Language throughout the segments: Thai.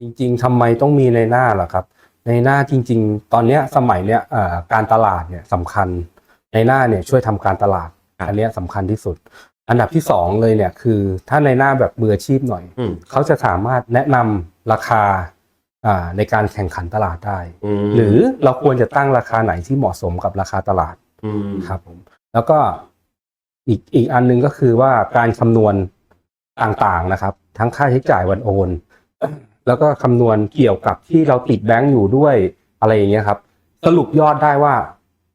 จริงๆทำไมต้องมีในหน้าล่ะครับ ในหน้าจริง ๆ ตอนเนี้ยสมัยเนี้ยเอ่อการตลาดเนี่ยสำคัญ ในหน้าเนี่ยช่วยทำการตลาด ครับ อันเนี้ยสำคัญที่สุด อันดับที่สองเลยเนี่ยคือถ้าในหน้าแบบมืออาชีพหน่อย อืมเขาจะสามารถแนะนำราคาอ่าในการแข่งขันตลาดได้ มหรือเราควรจะตั้งราคาไหนที่เหมาะสมกับราคาตลาด อืมครับผมแล้วก็อีกอีกอันหนึงก็คือว่าการคำนวณต่างๆนะครับ ทั้งค่าใช้จ่ายวันโอน แล้วก็คำนวณเกี่ยวกับที่เราติดแบงก์อยู่ด้วยอะไรอย่างเงี้ยครับ สรุปยอดได้ว่า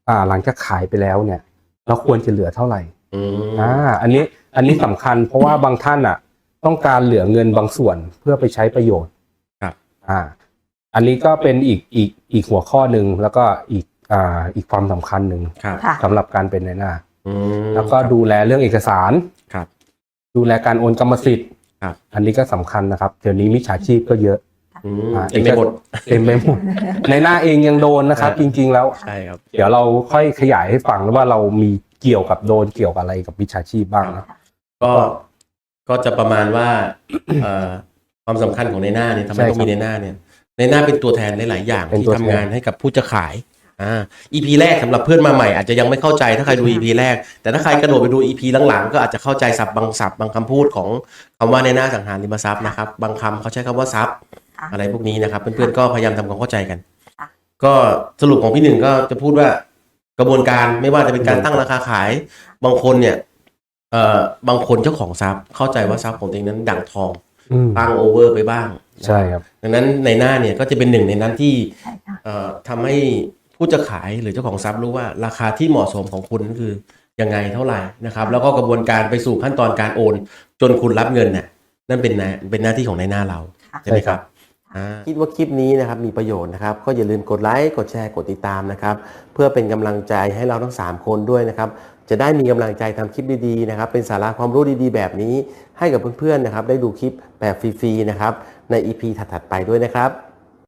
อ่าหลังจากขายไปแล้วเนี่ย เราควรจะเหลือเท่าไหร่อืมอ่าอันนี้อันนี้สำคัญเพราะว่าบางท่านอะ ต้องการเหลือเงินบางส่วนเพื่อไปใช้ประโยชน์ครับ อ่า อันนี้ก็เป็นอีกอีกอีกหัวข้อหนึ่งแล้วก็อีกอ่าอีกความสำคัญหนึ่งครับค่ะ สำหรับการเป็นในหน้า อืม แล้วก็ดูแลเรื่องเอกสาร ครับ ดูแลการโอนกรรมสิทธิ์ ครับอันนี้ก็สำคัญนะครับ เดี๋ยวนี้มิจฉาชีพก็เยอะ อืมอ่า เต็มไปหมด เต็มไปหมด ในหน้าเองยังโดนนะครับครับ จริง ๆ แล้ว ใช่ครับ เดี๋ยวเราค่อยขยายให้ฟังว่าเรามีเกี่ยวกับโดนเกี่ยวกับอะไรกับมิจฉาชีพบ้างนะ ก็ก็จะประมาณว่าเอ่อความสำคัญของในหน้าเนี่ยทำไมใช่ต้องมีครับในหน้าเนี่ย ในหน้าเป็นตัวแทนหลายๆอย่างเป็นที่ตัวทำแทนงานให้กับผู้จะขาย อ่า EP แรกสำหรับเพื่อนมาใหม่อาจจะยังไม่เข้าใจถ้าใครดู EP แรก แต่ถ้าใครกระโดดไปดู EP หลังๆ ก็อาจจะเข้าใจศัพท์บางศัพท์บางคำพูดของคำว่าในหน้าสังหารริมทรัพย์นะครับ บางคำเขาใช้คำว่าทรัพย์ ค่ะ อะไรพวกนี้นะครับ เพื่อนๆก็พยายามทำความเข้าใจกัน ค่ะก็สรุปของพี่หนึ่งก็จะพูดว่ากระบวนการไม่ว่าจะเป็นการตั้งราคาขาย บางคนเนี่ยเอ่อบางคนเจ้าของทรัพย์ เข้าใจว่าทรัพย์ของตัวเองนั้นดั่งทองอืมตั้งโอเวอร์ไปบ้างใช่ครับ ดังนั้นในหน้าเนี่ยก็จะเป็นหนึ่งในนั้นที่ใช่ค่ะ เอ่อทำให้ ผู้จะขายหรือเจ้าของทรัพย์รู้ว่าราคาที่เหมาะสมของคุณนั่นคือยังไงเท่าไหร่นะครับ แล้วก็กระบวนการไปสู่ขั้นตอนการโอน จนคุณรับเงินเนี่ยนั่นเป็นหน้าเป็นหน้าที่ของในหน้าเราค่ะใช่ไหมใช่คครัรับบอ่าคิดว่าคลิปนี้นะครับมีประโยชน์นะครับ ก็อย่าลืมกดไลค์กดแชร์กดติดตามนะครับ เพื่อเป็นกำลังใจให้เราทั้ง 3 คนด้วยนะครับ จะได้มีกำลังใจทำคลิปดีๆนะครับ เป็นสาระความรู้ดีๆ แบบนี้ให้กับเพื่อนๆนะครับ ได้ดูคลิปแบบฟรีๆนะครับใน EP ถัดๆไปด้วยนะครับ